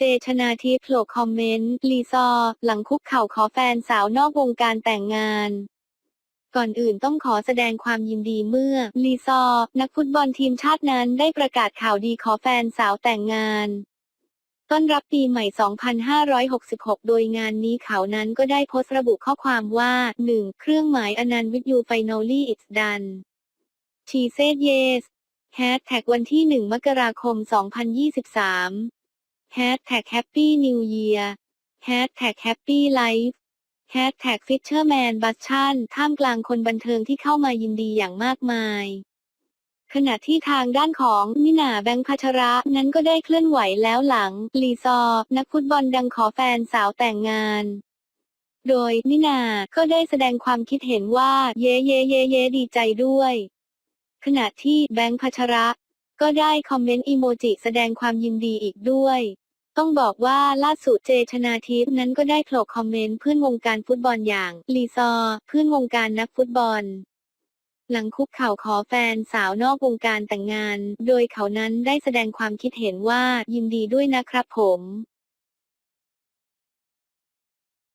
เจชนาทิพโผล่คอมเมนต์ ลีซอ หลังคุกเข่าขอแฟนสาวนอกวงการแต่งงาน ก่อนอื่นต้องขอแสดงความยินดีเมื่อ ลีซอ นักฟุตบอลทีมชาตินั้นได้ประกาศข่าวดีขอแฟนสาวแต่งงานต้อนรับปีใหม่ 2566 โดยงานนี้เขานั้นก็ได้โพสต์ระบุข้อความว่า 1. เครื่องหมายอนันต์วิทยูไฟนอลี่ it's done she said yes แฮชแท็กวันที่ 1 มกราคม 2023 แฮชแท็ก Happy New Year แฮชแท็ก Happy Life แฮชแท็ก Fisherman b u s t i o n ท่ามกลางคนบันเทิงที่เข้ามายินดีอย่างมากมาย ขณะที่ทางด้านของนินาแบงค์พัชระนั้นก็ได้เคลื่อนไหวแล้วหลัง ลีซอร์นักฟุตบอลดังขอแฟนสาวแต่งงานโดยนินา ก็ได้แสดงความคิดเห็นว่า เย่เย่เย่เย่ดีใจด้วย ขณะที่แบงค์พัชระ ก็ได้คอมเมนต์อีโมจิแสดงความยินดีอีกด้วย ต้องบอกว่าล่าสุดเจชนาทิพย์นั้นก็ได้โผล่คอมเมนต์เพื่อนวงการฟุตบอลอย่างลีซอ เพื่อนวงการนักฟุตบอล หลังคุกเข่าขอแฟนสาวนอกวงการแต่งงาน โดยเขานั้นได้แสดงความคิดเห็นว่ายินดีด้วยนะครับผม